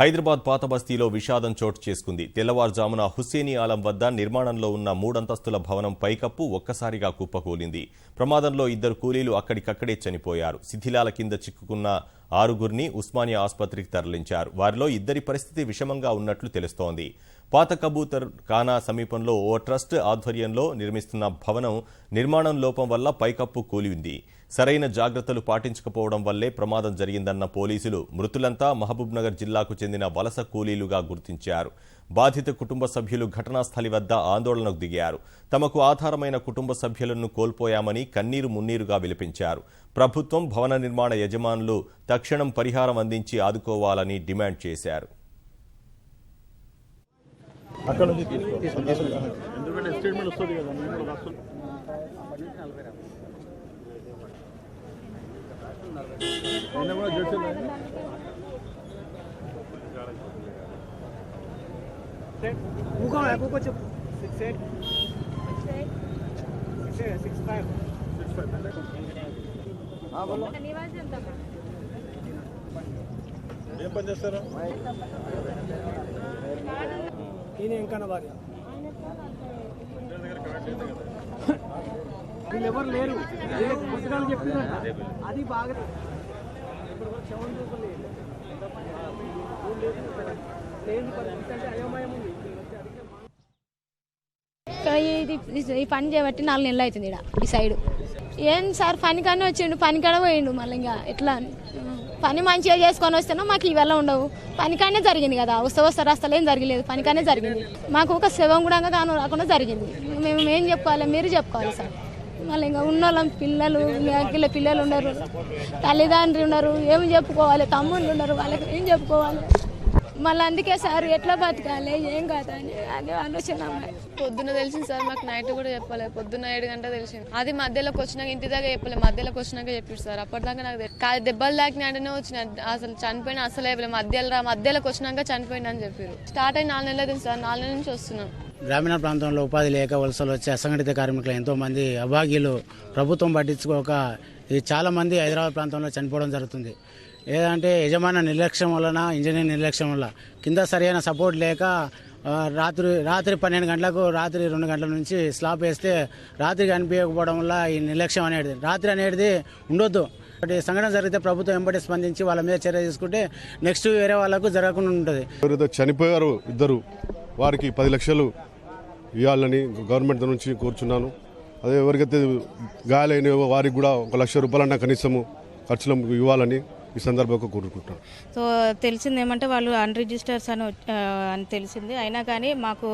హైదరాబాద్ పాత బస్తీలో విషాదం చోటు చేసుకుంది. తెల్లవారుజామున హుస్సేనీ ఆలం వద్ద నిర్మాణంలో ఉన్న మూడంతస్తుల భవనం పైకప్పు ఒక్కసారిగా కుప్పకూలింది. ప్రమాదంలో ఇద్దరు కూలీలు అక్కడికక్కడే చనిపోయారు. శిథిలాల కింద చిక్కుకున్న ఆరుగురిని ఉస్మానియా ఆసుపత్రికి తరలించారు. వారిలో ఇద్దరి పరిస్థితి విషమంగా ఉన్నట్లు తెలుస్తోంది. పాత కబూతర్ ఖానా సమీపంలో ఓ ట్రస్ట్ ఆధ్వర్యంలో నిర్మిస్తున్న భవనం నిర్మాణం లోపం వల్ల పైకప్పు కూలింది. సరైన జాగ్రత్తలు పాటించకపోవడం వల్లే ప్రమాదం జరిగిందన్న పోలీసులు మృతులంతా మహబూబ్నగర్ జిల్లాకు చెందిన వలస కూలీలుగా గుర్తించారు. బాధిత కుటుంబ సభ్యులు ఘటనా స్థలి వద్ద ఆందోళనకు దిగారు. తమకు ఆధారమైన కుటుంబ సభ్యులను కోల్పోయామని కన్నీరు మున్నీరుగా విలపించారు. ప్రభుత్వం భవన నిర్మాణ యజమానులు తక్షణం పరిహారం అందించి ఆదుకోవాలని డిమాండ్ చేశారు. అక్కడ నుంచి ఎందుకంటే స్టేట్మెంట్ వస్తుంది కదా మేము కూడా రాస్తాం అయినా కూడా జడ్జి Google है Google चुप six eight six eight six five हाँ बोलो ఏం పని చేస్తారా ఈయన ఇంకా భార్య వీళ్ళు ఎవరు లేరు పుస్తకాలు చెప్పిందంట అది బాగా ఇప్పుడు క్షమం చూపలేదు లేని పరిస్థితి అంటే అయోమయం ఉంది ఇది ఈ పని చేయబట్టి నాలుగు నెలలు అవుతుంది ఇక్కడ ఈ సైడ్. ఏం సార్ పని కానీ వచ్చిండు పని కాడ పోయిండు మళ్ళీ ఇంకా ఎట్లా పని మంచిగా చేసుకొని వస్తేనో మాకు ఇవెల్ల ఉండవు. పని కానే జరిగింది కదా వస్తా వస్తా రాస్తాలు ఏం జరగలేదు పని కానే జరిగింది. మాకు ఒక శవం కూడా కాను రాకుండా జరిగింది. మేము ఏం చెప్పుకోవాలి మీరు చెప్పుకోవాలి సార్. మళ్ళీ ఇంకా ఉన్న వాళ్ళం పిల్లలు అంకిల పిల్లలు ఉన్నారు. తల్లిదండ్రులు ఉన్నారు. ఏం చెప్పుకోవాలి? తమ్ముళ్ళు ఉన్నారు. వాళ్ళకి ఏం చెప్పుకోవాలి? మళ్ళీ అందుకే సార్ ఎట్లా బతకాలి? ఏం కాదు అని అదే ఆలోచన పొద్దున తెలిసింది సార్ మాకు నైట్ కూడా చెప్పలేదు పొద్దున్న ఏడు గంట తెలిసింది. అది మధ్యలోకి వచ్చినాక ఇంటి దాకా చెప్పలేదు మధ్యలోకి వచ్చినాక చెప్పారు సార్. అప్పటిదాకా నాకు దెబ్బలు తాకిన అంటేనే వచ్చిన. అసలు చనిపోయిన అసలు చెప్పలేదు మధ్యలో రా మధ్యలోకి వచ్చినాక చనిపోయిన అని చెప్పారు స్టార్ట్ అయిన నాలుగు నెలలు సార్. నాలుగు నెలల నుంచి వస్తున్నాం. గ్రామీణ ప్రాంతంలో ఉపాధి లేక వలసలు వచ్చే అసంఘటిత కార్మికులు ఎంతో మంది అభాగ్యులు ప్రభుత్వం పట్టించుకోక ఇది చాలా మంది హైదరాబాద్ ప్రాంతంలో చనిపోవడం జరుగుతుంది. ఏదంటే యజమాన నిర్లక్ష్యం వలన ఇంజనీర్ నిర్లక్ష్యం వల్ల కింద సరైన సపోర్ట్ లేక రాత్రి రాత్రి పన్నెండు గంటలకు రాత్రి రెండు గంటల నుంచి స్లాబ్ వేస్తే రాత్రి కనిపించకపోవడం వల్ల ఈ నిర్లక్ష్యం అనేది. రాత్రి అనేది ఉండొద్దు. సంఘటన జరిగితే ప్రభుత్వం వెంబడి స్పందించి వాళ్ళ మీద చర్య తీసుకుంటే నెక్స్ట్ వేరే వాళ్ళకు జరగకుండా ఉంటుంది. చనిపోయారు ఇద్దరు వారికి పది లక్షలు ఇవ్వాలని గవర్నమెంట్ నుంచి కోరుచున్నాను. అదే ఎవరికైతే గాయాలైన వారికి కూడా ఒక లక్ష రూపాయలన్నా కనీసము ఖర్చులు ఇవ్వాలని ఈ సందర్భంగా కోరుకుంటున్నాను సో తెలిసింది ఏమంటే వాళ్ళు అన్రిజిస్టర్స్ అని అని తెలిసింది. అయినా కానీ మాకు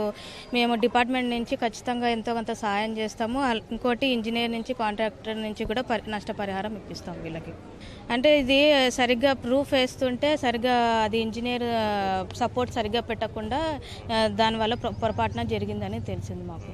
మేము డిపార్ట్మెంట్ నుంచి ఖచ్చితంగా ఎంతో కొంత సహాయం చేస్తాము. ఇంకోటి ఇంజనీర్ నుంచి కాంట్రాక్టర్ నుంచి కూడా నష్టపరిహారం ఇప్పిస్తాం వీళ్ళకి. అంటే ఇది సరిగ్గా ప్రూఫ్ వేస్తుంటే సరిగ్గా అది ఇంజనీర్ సపోర్ట్ సరిగ్గా పెట్టకుండా దానివల్ల పొరపాటున జరిగిందని తెలిసింది మాకు.